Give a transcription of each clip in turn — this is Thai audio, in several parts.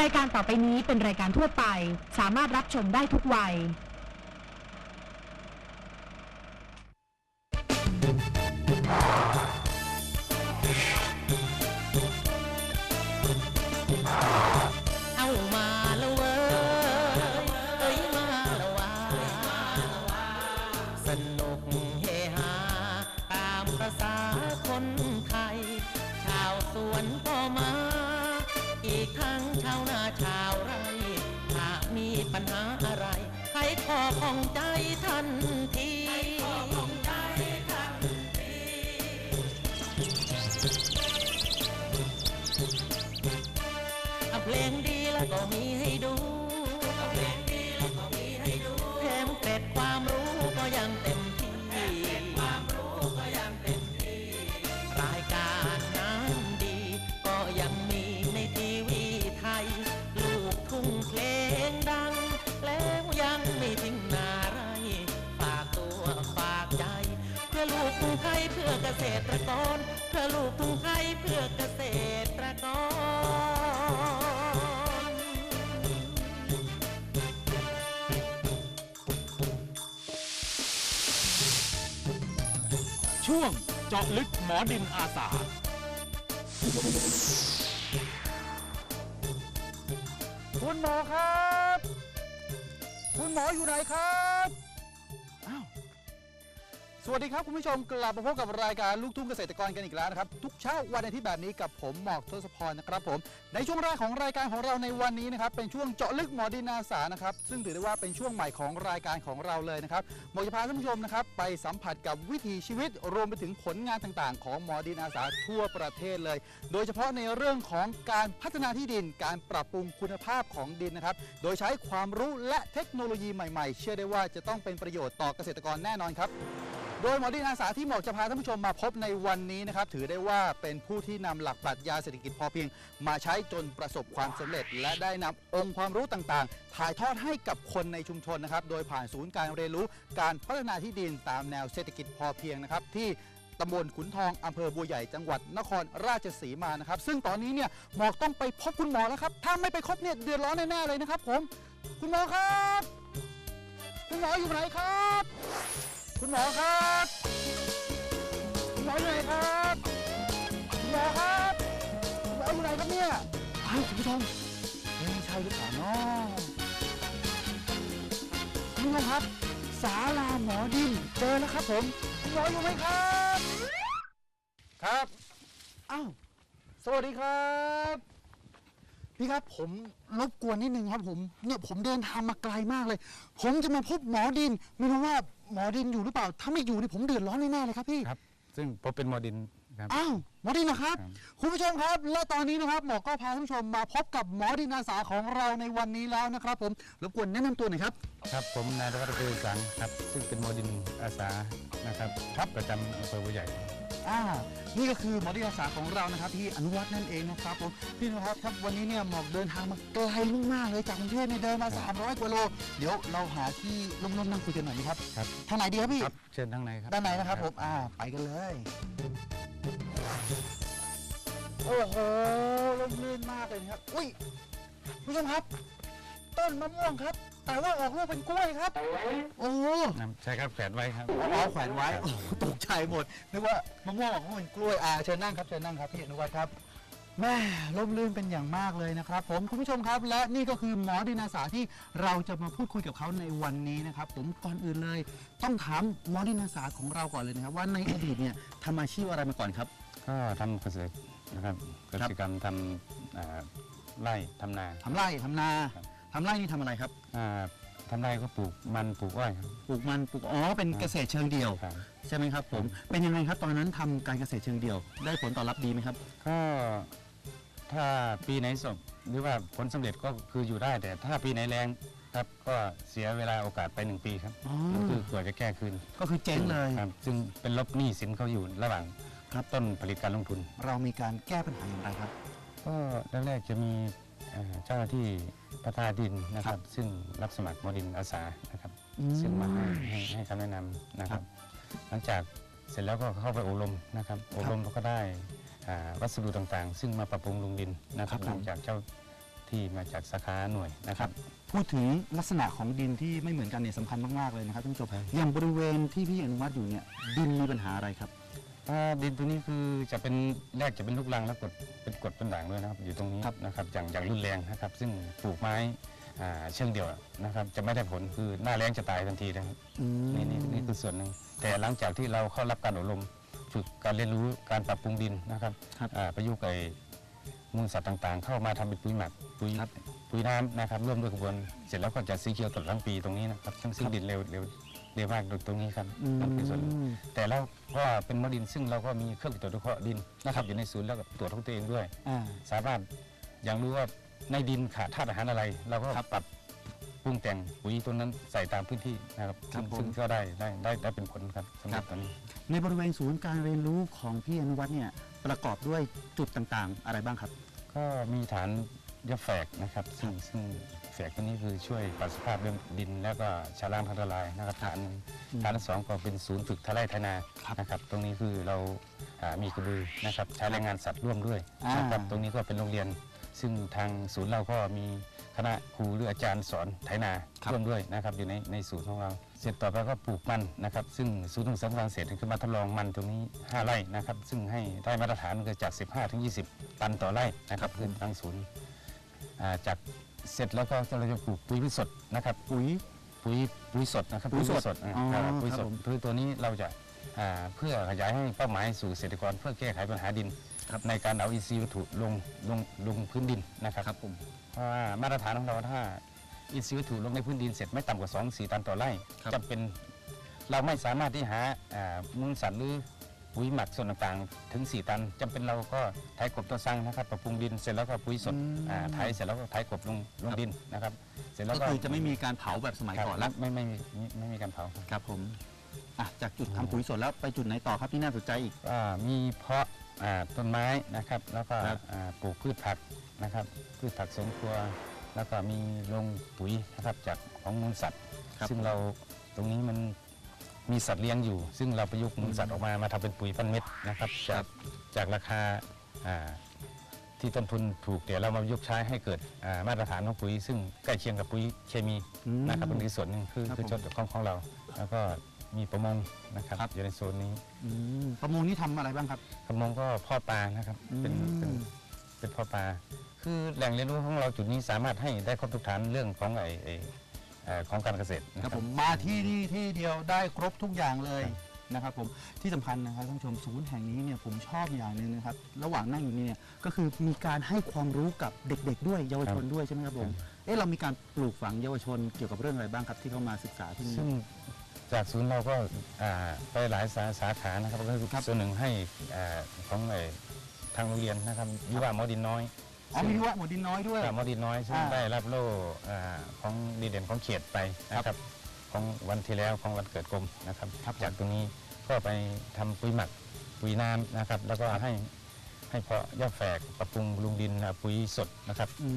รายการต่อไปนี้เป็นรายการทั่วไป สามารถรับชมได้ทุกวัย เอามาแล้วเว้ยเอ้ยมาแล้วว่าสนุกเฮฮาตามประษาคนไทย ชาวสวนก็มา อีกทั้งชาวนาชาวไร่หากมีปัญหาอะไร ใครขอของใจทันที เพื่อเกษตรกร ช่วงเจาะลึกหมอดินอาสา คุณหมอครับ คุณหมออยู่ไหนครับ สวัสดีครับคุณผู้ชมกลับมาพบกับรายการลูกทุ่งเกษตรกรกันอีกแล้วนะครับทุกเช้าวันอาทิตย์แบบนี้กับผมหมอกทศพรนะครับผมในช่วงแรกของรายการของเราในวันนี้นะครับเป็นช่วงเจาะลึกหมอดินอาสานะครับซึ่งถือได้ว่าเป็นช่วงใหม่ของรายการของเราเลยนะครับหมอจะพาท่านผู้ชมนะครับไปสัมผัสกับวิถีชีวิตรวมไปถึงผลงานต่างๆ ของหมอดินอาสาทั่วประเทศเลย โดยเฉพาะในเรื่องของการพัฒนาที่ดิน การปรับปรุงคุณภาพของดินนะครับโดยใช้ความรู้และเทคโนโลยีใหม่ ๆ เชื่อได้ว่าจะต้องเป็นประโยชน์ต่อเกษตรกรแน่นอนครับ โดยหมอดินอาสาที่หมอกจะพาท่านผู้ชมมาพบในวันนี้นะครับถือได้ว่าเป็นผู้ที่นำหลักปรัชญาเศรษฐกิจพอเพียง มาใช้จนประสบความสำเร็จ และได้นำองค์ความรู้ต่างๆ ถ่ายทอดให้กับคนในชุมชนนะครับโดยผ่านศูนย์การเรียนรู้การพัฒนาที่ดินตามแนวเศรษฐกิจพอเพียงนะครับที่ตำบลขุนทองอำเภอบัวใหญ่จังหวัดนครราชสีมานะครับ ซึ่งตอนนี้เนี่ยหมอกต้องไปพบคุณหมอแล้วครับ ถ้าไม่ไปพบเนี่ยเดือดร้อนแน่ๆเลยนะครับผม คุณหมอครับ คุณหมออยู่ไหนครับ คุณหมอครับ คุณหมออยู่ไหนครับ คุณหมอครับคุณหมออยู่ไหนครับเนี่ยเฮ้ยคุณผู้ชมเฮ้ยใช่หรือเปล่าเนาะคุณผู้ชมครับศาลาหมอดินเจอแล้วครับผม คุณหมออยู่ไหมครับ ครับ อ้าว สวัสดีครับพี่ครับผมรบกวนนิดนึงครับผมเนี่ยผมเดินทางมาไกลมากเลย ผมจะมาพบหมอดิน ไม่รู้ว่า หมอดินอยู่หรือเปล่า ถ้าไม่อยู่นี่ผมเดือดร้อนแน่ๆเลยครับพี่ ครับ ซึ่งพอเป็นหมอดิน ครับอ้าวหมอดินนะครับครับ คุณผู้ชมครับ และตอนนี้นะครับหมอก็พาท่านผู้ชมมาพบกับหมอดินอาสาของเราในวันนี้แล้วนะครับ ผมรบกวนแนะนำตัวหน่อยครับ ครับผมนายรัตน์เกษสังครับ ซึ่งเป็นหมอดินอาสานะครับครับประจำอำเภอบัวใหญ่ อ่านี่ก็คือหมอดินอาสาของเรานะครับที่อนุวัฒน์นั่นเองนะครับผมพี่นะครับครับวันนี้เนี่ยหมอกเดินทางมาไกลมากๆเลยจากกรุงเทพเนี่ยเดินมา 300กว่าโล เดี๋ยวเราหาที่ร่มๆนั่งคุยกันหน่อยไหมครับครับ ทางไหนดีครับพี่ครับเชิญข้างในครับด้านในนะครับผมอ่าไปกันเลย โอ้โหร่มรื่นมากเลยนะครับ อุ้ยผู้ชมครับ ต้นมะม่วงครับ แต่ว่าออกลูกเป็นกล้วยครับ โอ้โหนะใช่ครับแขวนไว้ครับอ๋อแขวนไว้โอ้โหตกใจหมด นึกว่ามะม่วงออกลูกเป็นกล้วย อ่า เชิญนั่งครับ เชิญนั่งครับพี่อนุวัฒน์ครับ แม่ร่มรื่นเป็นอย่างมากเลยนะครับ ผมคุณผู้ชมครับ และนี่ก็คือหมอดินอาสาที่เราจะมาพูดคุยกับเขาในวันนี้นะครับ ผมก่อนอื่นเลย ต้องถามหมอดินอาสาของเราก่อนเลยนะครับว่าในอดีตเนี่ยทำอาชีพอะไรมาก่อนครับ ก็ทำเกษตรนะครับเกษตรกรรมทำอ่าไร่ทำนา ทำไร่ทำนาครับ ทำไร่นี่ทำอะไรครับอ่าทำไร่ก็ปลูกมันปลูกอ้อยครับปลูกมันปลูกอ๋อเป็นเกษตรเชิงเดี่ยว ครับใช่ไหมครับผมเป็นยังไงครับตอนนั้นทำการเกษตรเชิงเดี่ยว ได้ผลตอบรับดีไหมครับ ก็ถ้าปีไหนสมหรือว่าผลสำเร็จก็คืออยู่ได้แต่ถ้าปีไหนแรงครับก็เสียเวลาโอกาสไปหนึ่งปีครับอ๋อ ก็คือกว่าจะแก้คืนก็คือเจ๊งเลย ครับซึ่งเป็นลบหนี้สินเขาอยู่ระหว่าง ครับต้นผลิตการลงทุน เรามีการแก้ปัญหาอย่างไรครับ ก็แรกๆจะมีเอ่อเจ้าหน้าที่พัฒนาดินนะคครัรับบซึ่งรับสมัครมอดินอาสานะครับอืมซึ่งมาให้ให้ให้คำแนะนำนะคครัรับบหลังจากเสร็จแล้วก็เข้าไปอบรมนะครับอบรมแล้วก็ได้อ่าวัสดุต่างๆ ซึ่งมาปรับปรุงลุงดินนะครับครับผมหลังจากเจ้าที่มาจากสาขาหน่วยนะครับพูดถึงลักษณะของดินที่ไม่เหมือนกันเนี่ยสำคัญมากๆเลยนะครับท่านผู้ชมอย่างบริเวณที่พี่อนุวัฒน์อยู่เนี่ยดินมีปัญหาอะไรครับ อ่าดินตัวนี้คือจะเป็นแรกจะเป็นลูกรังแล้วกดเป็นกรดเป็นด่างด้วยนะครับอยู่ตรงนี้ครับนะครับอย่างอย่างรุนแรงนะครับ ซึ่งปลูกไม้อ่าเชิงเดียวนะครับ จะไม่ได้ผลคือหน้าแรงจะตายทันทีนะครับอืมนี่นี่นี่คือส่วนหนึ่งแต่หลังจากที่เราเข้ารับการอบรมฝึกการเรียนรู้การปรับปรุงดินนะครับครับอ่าประยุกต์ไอ้มูลสัตว์ต่างๆ เข้ามาทำเป็นปุ๋ยหมักปุ๋ยครับปุ๋ยน้ำนะครับร่วมด้วยกระบวนเสร็จแล้วก็จะสีเขียวตลอดทั้งปีตรงนี้นะครับซึ่งซึ่งดินเร็วเร็ว เร็วมากตรงนี้ครับนั่นคือส่วนหนึ่งอืมแต่แล้วก็เป็นมะดินซึ่งเราก็มีเครื่องตรวจวิเคราะห์ดินนะครับอยู่ในศูนย์แล้วก็ตรวจของตัวเองด้วยอ่าสามารถยังรู้ว่าในดินขาดธาตุอาหารอะไรเราก็ครับปรับปรุงแต่งปุ๋ยตัวนั้นใส่ตามพื้นที่นะครับครับซึ่งผมซึ่งก็ได้ได้ได้ได้เป็นผลครับสำหรับครับตอนนี้ ในบริเวณศูนย์การเรียนรู้ของพี่อนุวัฒน์เนี่ยประกอบด้วยจุดต่างๆ อะไรบ้างครับ ก็มีฐาน ยาแฝกนะครับซึ่งซึ่งแฝกตัวนี้คือช่วยปรับสภาพเรื่องดิน แล้วก็ชะล้างทางละลายนะครับฐานหนึ่งอืมฐานที่สองก็เป็นศูนย์ฝึกทะเลไทนาครับนะครับตรงนี้คือเราอ่ามีกระบือนะครับใช้แรงงานสัตว์ร่วมด้วยอ่านนะครับตรงนี้ก็เป็นโรงเรียน ซึ่งทางศูนย์เราก็มีคณะครูหรืออาจารย์สอนไถนาร่วมด้วยนะครับอยู่ในในศูนย์ของเรา เสร็จต่อไปก็ปลูกมันนะครับซึ่งศูนย์ส่งเสริมการเกษตรคือมาทดลองมันตรงนี้ 5 ไร่นะครับซึ่งให้ได้มาตรฐานคือจาก 15ถึง20 ตันต่อไร่นะครับคือทางศูนย์อ่า จากเสร็จแล้วก็เราจะปลูกปุ๋ยพืชสดนะครับปุ๋ยปุ๋ยปุ๋ยสดนะครับปุ๋ยสดอ่าอ๋อครับปุ๋ยคสรับดผมปุ๋ยตัวนี้เราจะอ่าเพื่อขยายให้เป้าหมายสู่เกษตรกรเพื่อแก้ไขปัญหาดินในการเอาอินทรีย์วัตถุลงลงลงพื้นดินนะครับครับผมเพราะว่ามาตรฐานของเราถ้าอินทรีย์วัตถุลงในพื้นดินเสร็จไม่ต่ำกว่า2 4ตันต่อไร่ครับจะเป็นเราไม่สามารถที่หาอ่ามูลสัตว์หรือ ปุ๋ยหมักส่วนต่างๆ ถึง 4 ตันจำเป็นเราก็ไถกบตัวซังนะครับปรับปรุงดินเสร็จแล้วก็ปุ๋ยสดอ่าไถเสร็จแล้วก็ไถกบลงลงดินนะครับ เสร็จแล้วก็ก็คือจะไม่มีการเผาแบบสมัยครับก่อนแล้วไม่ไม่ไม่ไม่ไม่มีการเผาครับครับผมอะจากจุดทำปุ๋ยสดแล้วไปจุดไหนต่อครับที่น่าสนใจอีกก็มีเพาะอ่าต้นไม้นะครับ แล้วก็ครับอ่าปลูกพืชผักนะครับ พืชผักสวนครัว แล้วก็มีโรงปุ๋ยนะครับจากของมูลสัตว์ครับซึ่งเราตรงนี้มัน มีสัตว์เลี้ยงอยู่ ซึ่งเราประยุกต์มูลสัตว์ออกมามาทำเป็นปุ๋ยพันเม็ดนะครับจากจากราคาอ่าที่ต้นทุนถูกเดี๋ยวเรามาประยุกต์ใช้ให้เกิดอ่ามาตรฐานของปุ๋ย ซึ่งใกล้เคียงกับปุ๋ยเคมีอืมนะครับตรงนี้ส่วนหนึ่งคือครับคือผม จดของของเรา แล้วก็มีประมงนะครับครับ อยู่ในโซนนี้อืมประมงนี่ทำอะไรบ้างครับ ประมงก็พ่อปลานะครับเป็นอืมเป็นเป็นพ่อปลาคือแหล่งเรียนรู้ของเราจุดนี้สามารถให้ได้ครบทุกฐานเรื่องของไอ้ไอ้เอ่อ ของการเกษตรนะคครัรับบผมมาที่นี่ที่เดียวได้ครบทุกอย่างเลยนะครับผมที่สำคัญนะครับท่านผู้ชมศูนย์แห่งนี้เนี่ยผมชอบอย่างหนึ่งนะครับ ระหว่างนั่งอยู่นี่เนี่ยก็คือมีการให้ความรู้กับเด็ก ๆ ด้วยเยาวชนด้วยใช่ไหมครับผมเอ๊ะเรามีการปลูกฝังเยาวชนเกี่ยวกับเรื่องอะไรบ้างครับที่เข้ามาศึกษาที่นี่ ซึ่งจากศูนย์เราก็อ่าไปหลายสาสาขานะครับก็คือครับส่วนหนึ่งให้อ่าของไอ้ทางโรงเรียนนะครับยุวาหมอดินน้อย อ๋อมีว่าหมดดินน้อยด้วยครับหมอดินน้อยซึ่งอ่า ได้รับโล่อ่าของดีเด่นของเขตไปนะครับของวันที่แล้วของวันเกิดกรมนะครับครับผมจากตรงนี้ก็ไปทำปุ๋ยหมักปุ๋ยน้ำนะครับ แล้วก็ให้ให้เพาะหญ้าแฝกปรับปรุงบำรุงดินอ่าปุ๋ยสดนะครับอื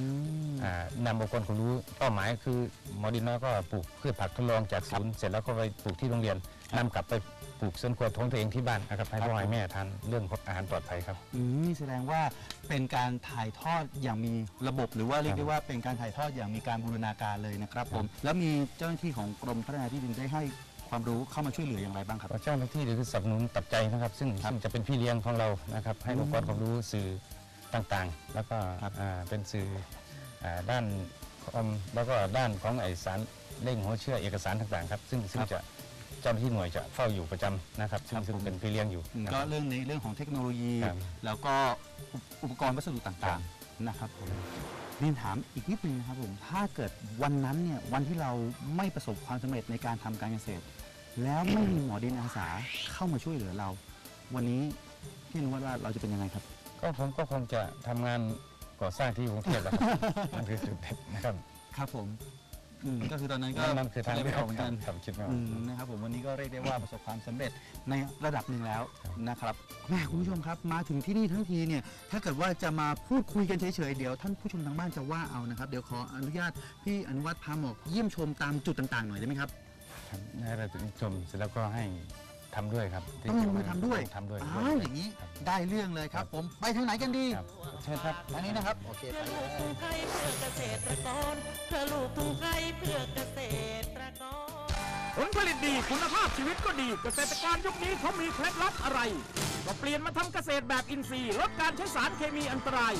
มอ่านำองค์กรความรู้เป้าหมายคือหมอดินน้อยก็ปลูกพืชผักทดลองจากศูนย์เสร็จแล้วก็ไปปลูกที่โรงเรียน นำกลับไปปลูกสวนครัวท้องตัวเองที่บ้านนะครับให้พ่อให้แม่ทานเรื่องของอาหารปลอดภัยครับ อืมนี่แสดงว่าเป็นการถ่ายทอดอย่างมีระบบ หรือว่าเรียกได้ว่าเป็นการถ่ายทอดอย่างมีการบูรณาการเลยนะครับผม แล้วมีเจ้าหน้าที่ของกรมพัฒนาที่ดินได้ให้ความรู้เข้ามาช่วยเหลืออย่างไรบ้างครับ เจ้าหน้าที่หรือสนับสนุนตับใจนะครับ ซึ่งครับซึ่งจะเป็นพี่เลี้ยงของเรานะครับ ให้อืมองค์กรความรู้สื่อต่างๆ แล้วก็ครับอ่าเป็นสื่ออ่าด้านคอมแล้วก็ด้านของไอสารเร่งหัวเชื่อเอกสารต่างๆครับซึ่งซึ่งจะ เจ้าหน้าที่หน่วยจะเฝ้าอยู่ประจำนะครับซึ่งซึ่งเป็นพี่เลี้ยงอยู่อืมนะคก็รับ เรื่องในเรื่องของเทคโนโลยี ครับ แล้วก็อุปอุปกรณ์วัสดุต่างๆนะครับผมเรียนถามอีกนิดนึงนะครับผมถ้าเกิดวันนั้นเนี่ยวันที่เราไม่ประสบความสำเร็จในการทำการเกษตร แล้วไม่มีหมอดินอาสาเข้ามาช่วยเหลือเรา วันนี้พี่อนุวัฒน์ว่าเราจะเป็นยังไงครับ ก็ผมก็คงจะทำงานก่อสร้างที่กรุงเทพแหล้วครับนั่นคือจุดเด่นนะครับ ครับผม อืมก็คือตอนนั้นก็นั่นคือทางได้เลืไปอกออกเหมือนกันครับคิดว่าอืมนะครับผมวันนี้ก็เรียกได้ว่าประสบความสำเร็จในระดับหนึ่งแล้วครับนะครับแม่คุณผู้ชมครับมาถึงที่นี่ทั้งทีเนี่ยถ้าเกิดว่าจะมาพูดคุยกันเฉยๆเดี๋ยวท่านผู้ชมทางบ้านจะว่าเอานะครับ เดี๋ยวขออนุญาตพี่อนุวัฒน์พาหมอกเยี่ยมชมตามจุดต่างๆหน่อยได้ไหมครับ ครับให้เราชมเสร็จแล้วก็ให้ทำด้วยครับต้องลงมือทำด้วย ทำด้วยอ้าวอย่างนี้ได้เรื่องเลยครับ ผมไปทางไหนกันดีครับใช่ครับทางนี้นะครับ โอเคเพื่ไปอเลลูกทุ่งยไทยเพื่อเกษตรกรเพื่อ ลผลิตดีคุณภาพชีวิตก็ดี เกษตรกรยุคนี้เขามีเคล็ดลับอะไร ก็เปลี่ยนมาทำเกษตรแบบอินทรีย์ลดการใช้สารเคมีอันตราย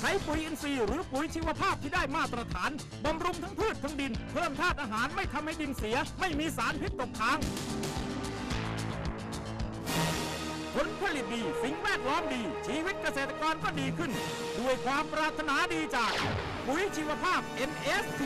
ใช้ปุ๋ยอินทรีย์หรือปุ๋ยชีวภาพที่ได้มาตรฐานบำรุงทั้งพืชทั้งดิน เพิ่มธาตุอาหารไม่ทำให้ดินเสีย ไม่มีสารพิษตกค้างผลผลิตดี สิ่งแวดล้อมดี ชีวิตเกษตรกรก็ดีขึ้น ด้วยความปรารถนาดีจากปุ๋ยชีวภาพ NST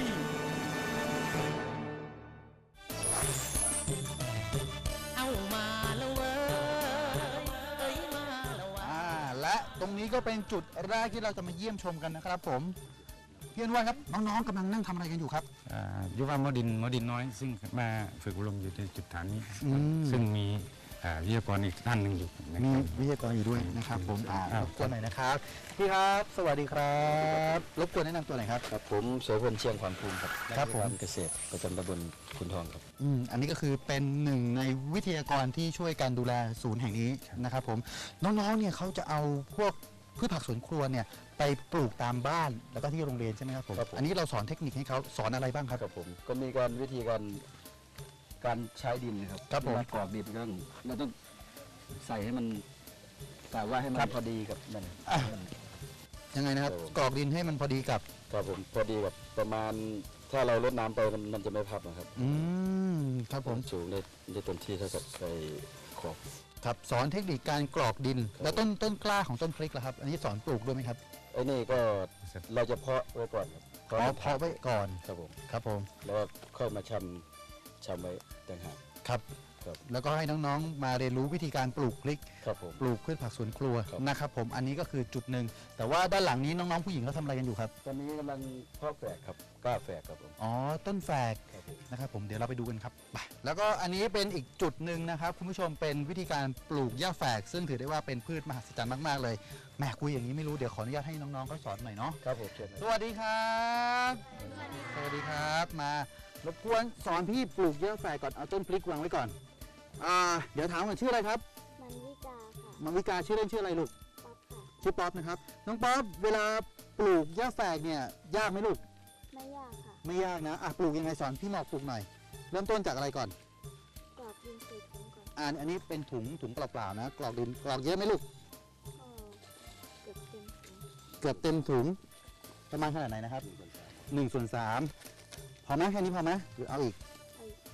ก็เป็นจุดแรกที่เราจะมาเยี่ยมชมกันนะครับ ผมพี่อนุวัฒน์ครับน้องๆกำลังนั่งทำอะไรกันอยู่ครับ อ่ายุวามอดินมอดินน้อย ซึ่งมาฝึกอบรมอยู่ในจุดฐานนี้ครับอืม ซึ่งมีอ่าวิทยากรอีกท่านหนึ่งอยู่นะมีครับ วิทยากรอยู่ด้วยนะครับ ผมอ่าครัรบ บกวนหน่อยนะครับพี่ครับ สวัสดีครับรบกวนแนะนำตัวหน่อยครับ ครับผมโสพลเชียงความภูมิครับครับผม นักวิชาการเกษตรประจำตำบลคุณทองครับ อืมอันนี้ก็คือเป็นหนึ่งในวิทยากรที่ช่วยการดูแลศูนย์แห่งนี้นะครับ ผมน้องๆเนี่ยเขาจะเอาพวก พืชผักสวนครัวเนี่ยไปปลูกตามบ้านแล้วก็ที่โรงเรียนใช่ไหมครับผมครับผม อันนี้เราสอนเทคนิคให้เขาสอนอะไรบ้างครับ ครับผมก็มีการวิธีการการใช้ดินนะครับครับผมเวลากรอกดินก็ต้องเราต้องใส่ให้มันกะว่าให้มันพอดีกับนั่น อะยังไงนะครับครับผม กรอกดินให้มันพอดีกับครับผมพอดีกับประมาณถ้าเราลดน้ำไปมันมันจะไม่พับนะครับอืมครับผมสูงได้ได้เต็มที่เท่ากับใส่ขอบ ครับสอนเทคนิคการกรอกดิน แล้วต้นต้นกล้าของต้นพริกล่ะครับ อันนี้สอนปลูกด้วยไหมครับไอ้นี่ก็เราจะเพาะไว้ก่อนครับเพาะเพาะไว้ก่อนครับผมครับผมแล้วก็ค่อยมาชำชำไว้ต่างหากครับครับ แล้วก็ให้น้องๆ มาเรียนรู้วิธีการปลูกพริกครับผมปลูกพืชผักสวนครัวครับ นะครับผมอันนี้ก็คือจุดหนึ่งแต่ว่าด้านหลังนี้น้องๆผู้หญิงเขาทำอะไรกันอยู่ครับ ตอนนี้กำลังเพาะแฝกครับ กล้าแฝกครับผม อ๋อต้นแฝกครับผม นะครับผมเดี๋ยวเราไปดูกันครับไปแล้วก็อันนี้เป็นอีกจุดหนึ่งนะครับคุณผู้ชมเป็นวิธีการปลูกหญ้าแฝก ซึ่งถือได้ว่าเป็นพืชมหัศจรรย์มากๆเลยแหมคุยอย่างนี้ไม่รู้เดี๋ยวขออนุญาตให้น้องๆเขาสอนหน่อยเนาะครับผมเชิญนะสวัสดีครับสวัสดีครับมารบกวนสอนพี่ปลูกหญ้าแฝกก่อนเอาต้นพริกวางไว้ก่อนอ่าเดี๋ยวถามก่อนชื่ออะไรครับมันวิกาค่ะมาวิกาชื่อเล่นชื่ออะไรลูก ป๊อปค่ะชื่อป๊อปนะครับ น้องป๊อปเวลาปลูกหญ้าแฝกเนี่ยยากไหมลูกไม่ยากค่ะ ไม่ยากนะอะปลูกยังไงสอนพี่หมอกปลูกหน่อย เริ่มต้นจากอะไรก่อน กรอกดินใส่ถุงก่อนอ่าอันนี้เป็นถุงถุงเปล่าๆนะกรอกดินกรอกเยอะไหมลูก ก็เกือบเต็มถุงเกือบเต็มถุงประมาณขนาดไหนนะครับหนึ่งส่วนสามพอไหมแค่นี้พอไหมหรือเอาอีก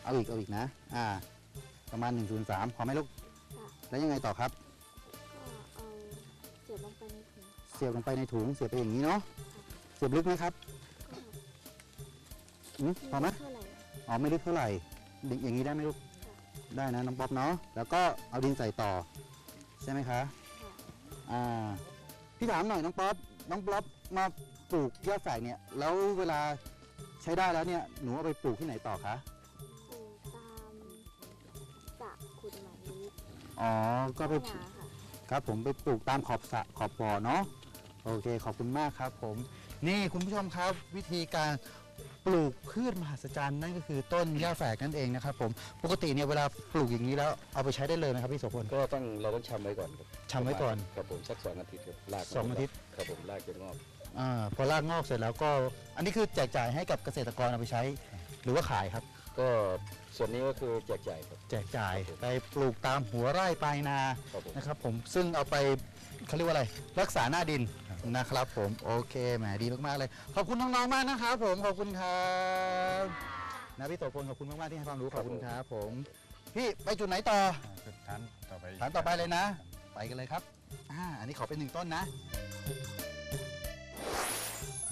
เอาอีกเอาอีกเอาอีกนะ อ่า ประมาณ1นส่วนสามพอไหมลูก ค่ะแล้วยังไงต่อครับ ก็เอาเสียบลงไปในถุงเสียบลงไปในถุงเสียบไปอย่างนี้เนาะ เสียบลึกไหมครับก็ อืมพอไหมเท่าไหร่อ๋อไม่ลึกเท่าไหร่ดินอย่างนี้ได้ไหมลูกค่ะได้นะน้องป๊อปเนาะแล้วก็เอาดินใส่ต่อ ใช่ไหมคะค่ะอ่าพี่ถามหน่อยน้องป๊อปน้องป๊อปมาปลูกหญ้าแฝกเนี่ยแล้วเวลาใช้ได้แล้วเนี่ยหนูเอาไปปลูกที่ไหนต่อคะปลูกตามสระขุดหมายลึกอ๋อก็ไปนาค่ะ ครับผมไปปลูกตามขอบสระขอบบ่อเนาะโอเคขอบคุณมากครับผม นี่คุณผู้ชมครับวิธีการ ปลูกพืชมหัศจรรย์นั่นก็คือต้นหญ้าแฝกนั่นเองนะครับผมปกติเนี่ยเวลาปลูกอย่างนี้แล้วเอาไปใช้ได้เลยไหมครับพี่โสพล ก็ต้องเราต้องชำไว้ก่อนครับชำไว้ก่อนครับผมสักสองอาทิตย์ครับรากสองอาทิตย์ ครับผมรากจะงอกอ่าพอรากงอกเสร็จแล้วก็อันนี้คือแจกจ่ายให้กับเกษตรกรเอาไปใช้ หรือว่าขายครับ ก็ส่วนนี้ก็คือแจกจ่ายครับ แจกจ่ายครับผมไปปลูกตามหัวไร่ปลายนาครับผม นะครับผมซึ่งเอาไปเขาเรียกว่าอะไร รักษาหน้าดิน นะครับผมโอเคแหมดีมากๆเลย ขอบคุณน้องๆมากนะครับผมขอบคุณครับนะพี่โสพลขอบคุณมากๆที่ให้ความรู้ขอบคุณครับผมพี่ไปจุดไหนต่ออ่าจุดฐานต่อไปฐานต่อไปเลยนะ ไปกันเลยครับอ่าอันนี้ขอเป็นหนึ่งต้นนะ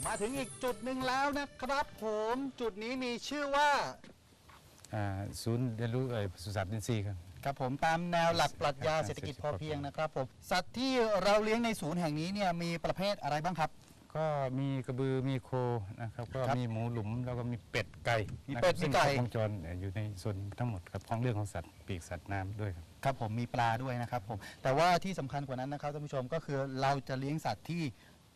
มาถึงอีกจุดหนึ่งแล้วนะครับผมจุดนี้มีชื่อว่าอ่าศูนย์เรียนรู้เอ่อปศุสัตว์อินทรีย์ครับ ครับผมตามแนวหลักปรัชญาเศรษฐกิจพอเพียงนะครับผมสัตว์ที่เราเลี้ยงในศูนย์แห่งนี้เนี่ยมีประเภทอะไรบ้างครับ ก็มีกระบือมีโคนะครับก็ครับมีหมูหลุมแล้วก็มีเป็ดไก่มีนะครับเป็ดมีซึ่งไก่ครบวงจรเอ่ออยู่ในส่วนทั้งหมดครับของเรื่องของสัตว์ปีกสัตว์น้ำด้วยครับครับผมมีปลาด้วยนะครับผมแต่ว่าที่สำคัญกว่านั้นนะครับท่านผู้ชมก็คือเราจะเลี้ยงสัตว์ที่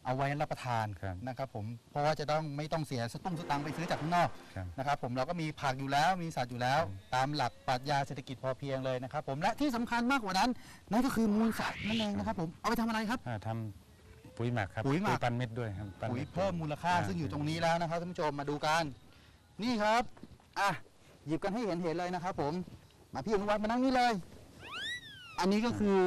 เอาไว้รับประทานครับนะครับผมเพราะว่าจะต้องไม่ต้องเสียสตุ้งสตังค์ไปซื้อจากข้างนอกครับนะครับผมเราก็มีผักอยู่แล้วมีสัตว์อยู่แล้ว ตามหลักปรัชญาเศรษฐกิจพอเพียงเลยนะครับผมและที่สำคัญมากกว่านั้นนั่นก็คือมูลสัตว์นั่นเองนะครับผมเอาไปทำอะไรครับ อ่าทำปุ๋ยหมักครับปุ๋ยหมัก ปันเม็ดด้วยครับปั้นปุ๋ยม็ดเพิ่มมูลค่าอ่ซึ่งอยู่ตรงนี้แล้วนะครับท่านผู้ชมมาดูกัน นี่ครับอะหยิบกันให้เห็นเห็นเลยนะครับผมมาพี่อนุวัฒน์มานั่งนี่เลย อันนี้ก็คือ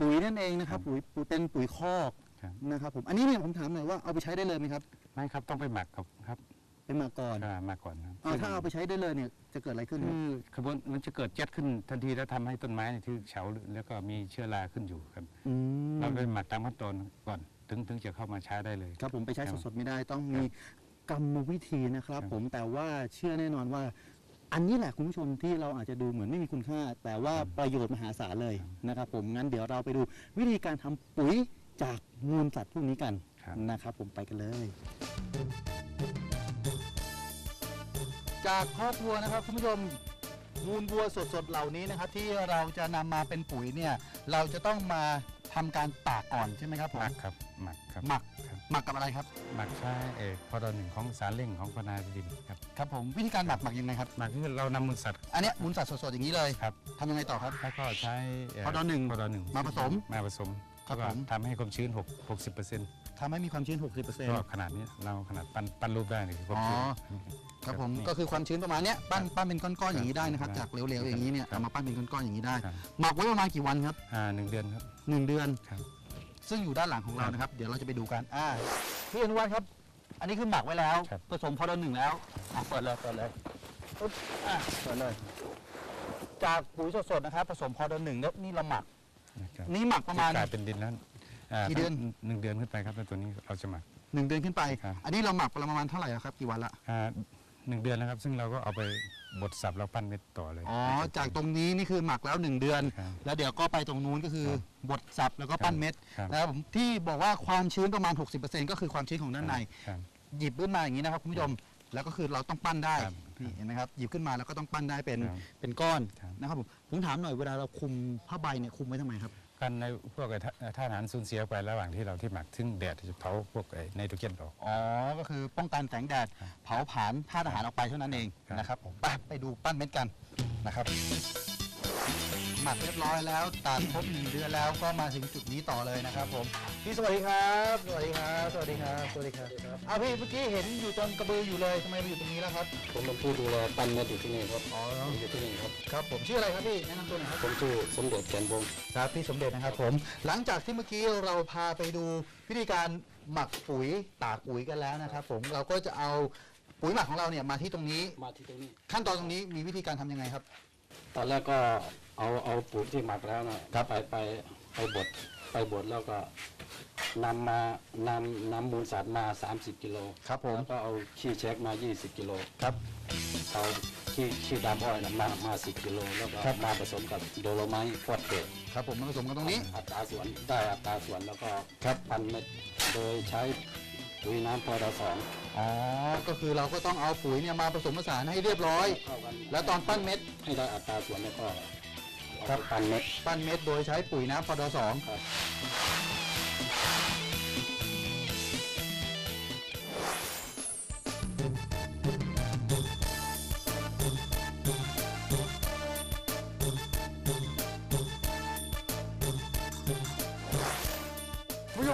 ปุ๋ยนั่นเองนะครับปุ๋ยปุ๋ยเป็นปุ๋ยคอก ครับนะครับผมอันนี้เนี่ยผมถามหน่อยว่าเอาไปใช้ได้เลยไหมครับไม่ครับต้องไปหมักครับครับเป็นมาก่อนก็หมาก่อนครับเอาถ้าเอาไปใช้ได้เลยเนี่ยจะเกิดอะไรขึ้นคคืรับอขบวนมันจะเกิดเจ็ดขึ้นทันทีแล้วทำให้ต้นไม้เนี่ยที่เฉาแล้วก็มีเชื้อราขึ้นอยู่ครับอืมเราได้หมักตามขั้นตอนก่อนถึงถึงจะเข้ามาใช้ได้เลย ครับผมไปใช้ครับสดๆไม่ได้ต้องมีกรรมวิธีนะครับครับ ผมแต่ว่าเชื่อแน่นอนว่า อันนี้แหละคุณผู้ชมที่เราอาจจะดูเหมือนไม่มีคุณค่า แต่ว่าประโยชน์มหาศาลเลยนะครับ ผมงั้นเดี๋ยวเราไปดูวิธีการทำปุ๋ย จากมูลสัตว์พวกนี้กันครับ นะครับ ผมไปกันเลย จากครอบครัวนะครับคุณผู้ชมมูลวัวสดๆเหล่านี้นะครับ ที่เราจะนำมาเป็นปุ๋ยเนี่ย เราจะต้องมาทำการตากก่อนใช่ไหมครับผมหมักครับหมักครับหมักครับหมักกับอะไรครับหมักใช้เอกพอดอหนึ่งของสารเร่งของพนาดินครับครับ ผมวิธีการหมักหมักยังไงครับ หมักคือเรานำมูลสัตว์อันเนี้ยมูลสัตว์สดๆอย่างนี้เลยครับทำยังไงต่อครับ แล้วก็ใช้เพอดอหนึ่งพอดอหนึ่งมาผสม มาผสม ครับแล้วก็ผม ทำให้ความชื้น6 60เปอร์เซ็นต์ทำให้มีความชื้น 60%ก็ขนาดนี้เราขนาดปั้นปั้นรูปได้เลยความอ๋อชื้น ครับผมนี่ก็คือความชื้นประมาณเนี้ยปั้นปั้นเป็นก้อนๆอย่างนี้ได้นะครับ ครับจากเหลวๆอย่างนี้เนี่ยครับเอามาปั้นเป็นก้อนๆอย่างนี้ได้ครับ หมักไว้ประมาณกี่วันครับอ่าหนึ่งเดือนครับ หนึ่งเดือน ครับ ซึ่งอยู่ด้านหลังของเราครับนะครับ เดี๋ยวเราจะไปดูกันอ่าพี่อนุวัฒน์ครับ อันนี้คือหมักไว้แล้ว ครับ ผสมพอดอหนึ่งแล้วอะเปิดเลยเปิดเลยปึ๊บอะเปิดเลย จากปุ๋ยสดๆนะครับ ผสมพอดอหนึ่งแล้วนี่เราหมักนะ ครับนี่หมักประมาณกลายเป็นดินแล้วอ่ากี่เดือน หนึ่งเดือนขึ้นไปครับแล้วตัวนี้เราจะหมัก หนึ่งเดือนขึ้นไป ครับ อันนี้เราหมักประมาณเท่าไหร่อะครับกี่วันละอ่าหนึ่งเดือนแล้วครับ ซึ่งเราก็เอาไปบดสับแล้วปั้นเม็ดต่อเลยอ๋อจากตรงนี้นี่คือหมักแล้วหนึ่งเดือน ครับแล้วเดี๋ยวก็ไปตรงนู้นก็คือครับบดสับแล้วก็ปั้นเม็ดครับ นะครับผมที่บอกว่าความชื้นประมาณ 60%ก็คือความชื้นของด้านใน ครับ หยิบขึ้นมาอย่างนี้นะครับคุณผู้ชมแล้วก็คือเราต้องปั้นได้ครับนี่เห็นไหมครับหยิบขึ้นมาแล้วก็ต้องปั้นได้เป็นครับเป็นก้อนครับ นะครับผมผมถามหน่อยเวลาเราคุมผ้าใบเนี่ยคุมไว้ทำไมครับ กันในพวกไอ้ท่าท่าทหารสูญเสียไประหว่างที่เราที่หมักซึ่งแดดจะเผาพวกไอ้ไนโตรเจนออก อ๋อ ก็คือป้องกันแสงแดดครับเผาผลาญธาตุอาหารออกไปเท่านั้นเองครับ นะครับผมไปไปดูปั้นเม็ดกันนะครับ หมักเรียบร้อยแล้วตากครบหนึ่งเดือนแล้วก็มาถึงจุดนี้ต่อเลยนะครับผมพี่สวัสดีครับสวัสดีครับสวัสดีครับสวัสดีครับเอาพี่เมื่อกี้เห็นอยู่ตรงกระบืออยู่เลยทำไมมาอยู่ตรงนี้แล้วครับผมเป็นผู้ดูแลปั้นเม็ดอยู่ที่นี่ครับอ๋ออยู่ที่นี่ครับครับผมชื่ออะไรครับพี่แนะนำตัวหน่อยครับผมชื่อสมเด็จแกนวงศ์ครับพี่สมเด็จนะครับผมหลังจากที่เมื่อกี้เราพาไปดูวิธีการหมักปุ๋ยตากปุ๋ยกันแล้วนะครับผมเราก็จะเอาปุ๋ยหมักของเราเนี่ยมาที่ตรงนี้มาที่ตรงนี้ ขั้นตอนตรงนี้มีวิธีการทำยังไงครับ ตอนแรกก็เอาเอาปุ๋ยที่หมักแล้วนะครับไปไปไปบดไปบดแล้วก็นำมานำนำมูลสัตว์มา 30 กิโลครับผม แล้วก็เอาขี้เช็คมา 20 กิโลครับ เอาขี้ขี้ดำอ้อยนะมามา 10 กิโลแล้วก็ครับ มาผสมกับโดโลไมต์ฟอสเฟตครับผมมาผสมกันตรงนี้ อัตราส่วนได้อัตราส่วนแล้วก็ครับปั้นเม็ดโดยใช้ ปุ๋ยน้ำพอดสองอ๋อ ก็คือเราก็ต้องเอาปุ๋ยเนี่ยมาผสมผสานให้เรียบร้อย เข้ากันแล้วตอนปั้นเม็ด ให้ได้อัตราส่วนแล้วก็ครัเอาบไปปั้นเม็ด ปั้นเม็ดโดยใช้ปุ๋ยน้ำพอดสองครับ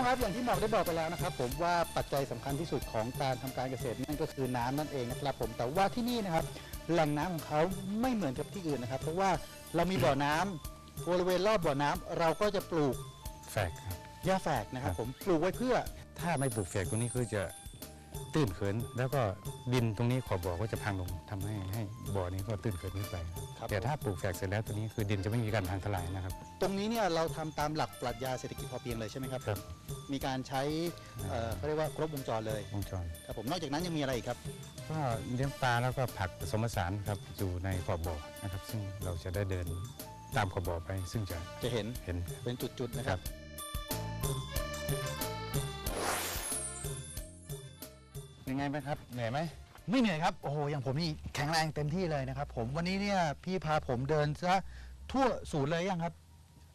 มครับอย่างที่หมอกได้บอกไปแล้วนะครับ ผมว่าปัจจัยสำคัญที่สุดของการทำการเกษตรนั่นก็คือน้ำนั่นเองนะครับ ผมแต่ว่าที่นี่นะครับ แหล่งน้ำของเขาไม่เหมือนกับที่อื่นนะครับ เพราะว่าเรามีบ่อน้ำบริเวณรอบบ่อน้ำเราก็จะปลูกแฝกครับหญ้าแฝกนะครับ ผมปลูกไว้เพื่อ ถ้าไม่ปลูกแฝกตรงนี้คือจะ ตื้นเขิน แล้วก็ดินตรงนี้ขอบบ่อก็จะพังลงทำให้ให้บ่อนี้ก็ตื้นเขินขึ้นไปครับแต่ถ้าปลูกแฝกเสร็จแล้วตัวนี้คือดินจะไม่มีการพังทลายนะครับ ตรงนี้เนี่ยเราทำตามหลักปรัชญาเศรษฐกิจพอเพียงเลยใช่ไหมครับครับ มีการใช้เอ่อเขาเรียกว่าครบวงจรเลยวงจรครับผมนอกจากนั้นยังมีอะไรอีกครับก็เลี้ยงปลาแล้วก็ผักผสมผสานครับอยู่ในขอบบ่อนะครับซึ่งเราจะได้เดินตามขอบบ่อไป ซึ่งจะจะเห็นเห็นเป็นจุดๆนะครับยัง ไงไหมครับ เหนื่อยไหมไม่เหนื่อยครับ โอ้โห อย่างผมนี่แข็งแรงเต็มที่เลยนะครับ ผม วันนี้เนี่ยพี่พาผมเดินซะทั่วศูนย์เลยยังครับ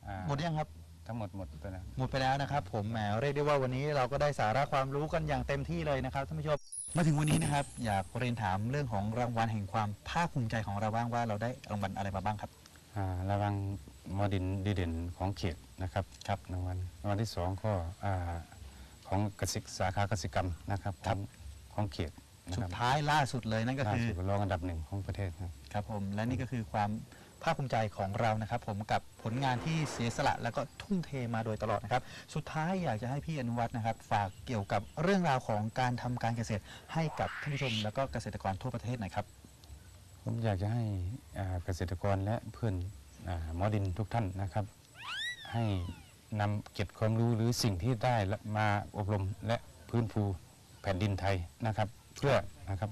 อ่าหมดยังครับ ทั้งหมดหมดไปแล้ว หมดไปแล้วนะครับ ผมแหมเรียกได้ว่าวันนี้เราก็ได้สาระความรู้กันอย่างเต็มที่เลยนะครับท่านผู้ชมมาถึงวันนี้นะครับ อยากเรียนถามเรื่องของรางวัลแห่งความภาคภูมิใจของเราบ้างว่าเราได้รางวัลอะไรมาบ้างครับ อ่าระวังมอดินดีเด่นของเขตนะครับครับรางวัลรางวัลที่สองก็อ่าของกสิกสาขาเกษตรกรรมนะครับของ ของเขตนะสุคดรับท้ายล่าสุดเลยนั่นก็ล่าคือสุดรองอันดับหนึ่งของประเทศครับ ครับผมและนี่ก็คือความภาคภูมิใจของเรานะครับ ผมกับผลงานที่เสียสละแล้วก็ทุ่มเทมาโดยตลอดนะครับ สุดท้ายอยากจะให้พี่อนุวัฒน์นะครับ ฝากเกี่ยวกับเรื่องราวของการทำการเกษตรให้กับท่านผู้ชมแล้วก็เกษตรกรทั่วประเทศหน่อยครับ ผมอยากจะให้อ่าเกษตรกรและเพื่อนอาหมอดินทุกท่านนะครับ ให้นำเก็บความรู้หรือสิ่งที่ได้และมาอบรมและพื้นฟู แผ่นดินไทยนะครับ เพื่อนะครับ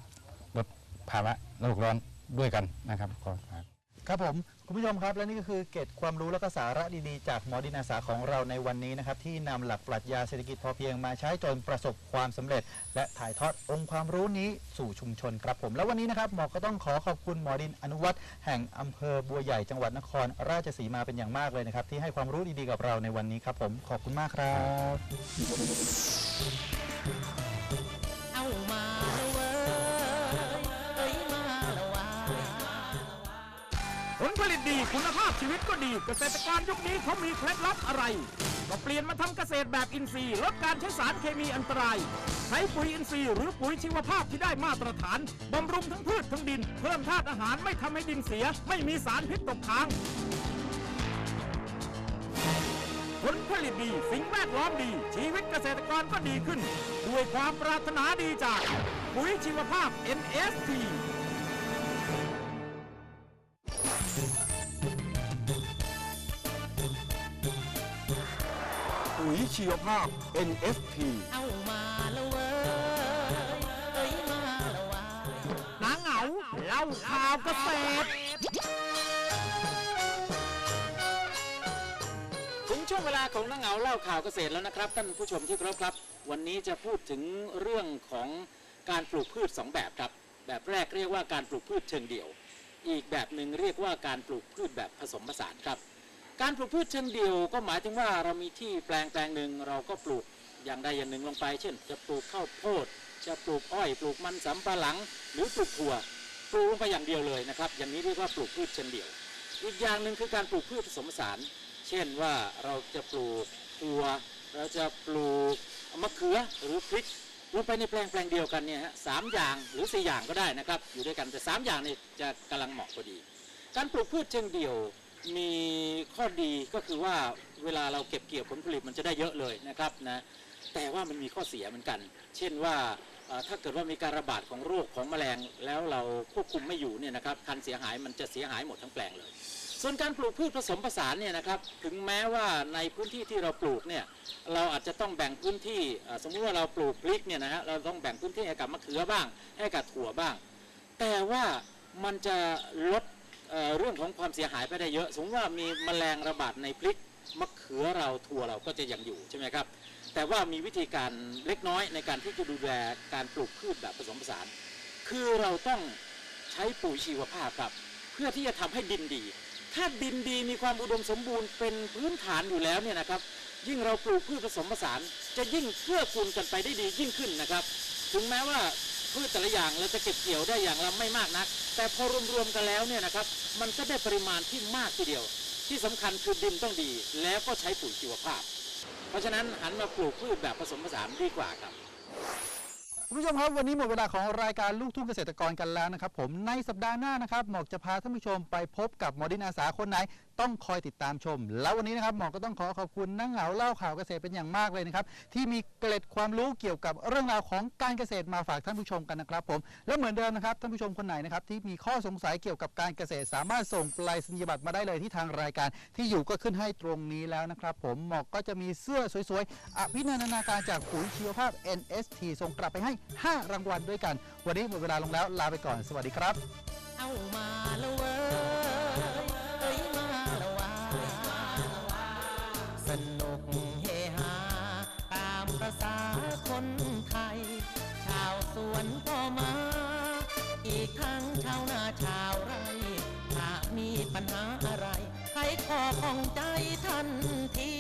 ลดภาวะโลกร้อนด้วยกันนะครับขอฝากครับผมคุณผู้ชมครับและนี่ก็คือเกร็ดความรู้และก็สาระดีๆ จากหมอดินอาสาของเราในวันนี้นะครับที่นำหลักปรัชญาเศรษฐกิจพอเพียงมาใช้จนประสบความสำเร็จ และถ่ายทอดองค์ความรู้นี้สู่ชุมชนครับผม แล้ววันนี้นะครับหมอก็ต้องขอขอบคุณหมอดินอนุวัฒน์แห่งอำเภอบัวใหญ่จังหวัดนครราชสีมาเป็นอย่างมากเลยนะครับที่ให้ความรู้ดีๆกับเราในวันนี้ครับผมขอบคุณมากครับ ดีคุณภาพชีวิตก็ดี เกษตรกรยุคนี้เขามีเคล็ดลับอะไร ก็เปลี่ยนมาทำเกษตรแบบอินทรีย์ลดการใช้สารเคมีอันตราย ใช้ปุ๋ยอินทรีย์หรือปุ๋ยชีวภาพที่ได้มาตรฐานบำรุงทั้งพืชทั้งดิน เพิ่มธาตุอาหารไม่ทำให้ดินเสีย ไม่มีสารพิษตกค้างผลผลิตดี สิ่งแวดล้อมดี ชีวิตเกษตรกรก็ดีขึ้น ด้วยความปรารถนาดีจากปุ๋ยชีวภาพ NST ชีวภาพ NST เอามาแล้วเว้ยเอ้ยมาแล้วว่านางเหงาเล่าข่าวเกษตร ถึงช่วงเวลาของนังเหงาเล่าข่าวเกษตรแล้วนะครับท่านผู้ชมที่เคารพครับ วันนี้จะพูดถึงเรื่องของการปลูกพืชสองแบบครับ แบบแรกเรียกว่าการปลูกพืชเชิงเดี่ยว อีกแบบหนึ่งเรียกว่าการปลูกพืชแบบผสมผสานครับ การปลูกพืชเชิงเดี่ยวก็หมายถึงว่าเรามีที่แปลงแปลงหนึ่งเราก็ปลูกอย่างใดอย่างหนึ่งลงไป เช่น จะปลูกข้าวโพด จะปลูกอ้อย ปลูกมันสำปะหลัง หรือปลูกถั่วปลูกลงไปอย่างเดียวเลยนะครับ อย่างนี้เรียกว่าปลูกพืชเชิงเดี่ยว อีกอย่างหนึ่งคือการปลูกพืชผสมผสาน เช่นว่าเราจะปลูกถั่วเราจะปลูกมะเขือหรือพริกลงไปในแปลงแปลงเดียวกันเนี่ยฮะสามอย่างหรือสี่อย่างก็ได้นะครับ อยู่ด้วยกันแต่สามอย่างนี่จะกำลังเหมาะพอดี การปลูกพืชเชิงเดี่ยว มีข้อดีก็คือว่าเวลาเราเก็บเกี่ยวผลผลิตมันจะได้เยอะเลยนะครับนะแต่ว่ามันมีข้อเสียเหมือนกัน เช่นว่าถ้าเกิดว่ามีการระบาดของโรคของแมลงแล้วเราควบคุมไม่อยู่เนี่ยนะครับคันเสียหายมันจะเสียหายหมดทั้งแปลงเลย ส่วนการปลูกพืชผสมผสานเนี่ยนะครับถึงแม้ว่าในพื้นที่ที่เราปลูกเนี่ยเราอาจจะต้องแบ่งพื้นที่สมมุติว่าเราปลูกพริกเนี่ยนะฮะเราต้องแบ่งพื้นที่ให้กับมะเขือบ้าง ให้กับถั่วบ้าง แต่ว่ามันจะลด เรื่องของความเสียหายไปได้เยอะ สมมติว่ามีแมลงระบาดในพริกมะเขือเราถั่วเราก็จะยังอยู่ใช่ไหมครับ แต่ว่ามีวิธีการเล็กน้อยในการที่จะดูแลการปลูกพืชแบบผสมผสาน คือเราต้องใช้ปุ๋ยชีวภาพครับ เพื่อที่จะทำให้ดินดี ถ้าดินดีมีความอุดมสมบูรณ์เป็นพื้นฐานอยู่แล้วเนี่ยนะครับ ยิ่งเราปลูกพืชผสมผสาน จะยิ่งเพื่อคูณกันไปได้ดียิ่งขึ้นนะครับ ถึงแม้ว่า พืชแต่ละอย่างเราจะเก็บเกี่ยวได้อย่างละไม่มากนัก แต่พอรวมๆกันแล้วเนี่ยนะครับ มันก็ได้ปริมาณที่มากทีเดียว ที่สำคัญคือดินต้องดี แล้วก็ใช้ปุ๋ยชีวภาพ เพราะฉะนั้นหันมาปลูกพืชแบบผสมผสานดีกว่าครับคุณผู้ชมครับวันนี้หมดเวลาของรายการลูกทุ่งเกษตรกรกันแล้วนะครับ ผมในสัปดาห์หน้านะครับหมอกจะพาท่านผู้ชมไปพบกับหมอดินอาสาคนไหนต้องคอยติดตามชม แล้ววันนี้นะครับหมอก็ต้องขอขอบคุณนั่งเหงาเล่าข่าวเกษตรเป็นอย่างมากเลยนะครับ ที่มีเกล็ดความรู้เกี่ยวกับเรื่องราวของการเกษตรมาฝากท่านผู้ชมกันนะครับผมและเหมือนเดิมนะครับท่านผู้ชมคนไหนนะครับที่มีข้อสงสัยเกี่ยวกับการเกษตร สามารถส่งไปรษณียบัตรมาได้เลยที่ทางรายการที่อยู่ก็ขึ้นให้ตรงนี้แล้วนะครับผมหมอกก็จะมีเสื้อสวยๆอภินันทนาการจากปุ๋ยชีวภาพ NST ส่งกลับไปให้ 5 รางวัลด้วยกัน วันนี้หมดเวลาลงแล้วลาไปก่อนสวัสดีครับ เอามาแล้วเว้ย วสวนก็มา อีกทั้งชาวนาชาวไร่ถ้ามีปัญหาอะไร ใครขอของใจทันที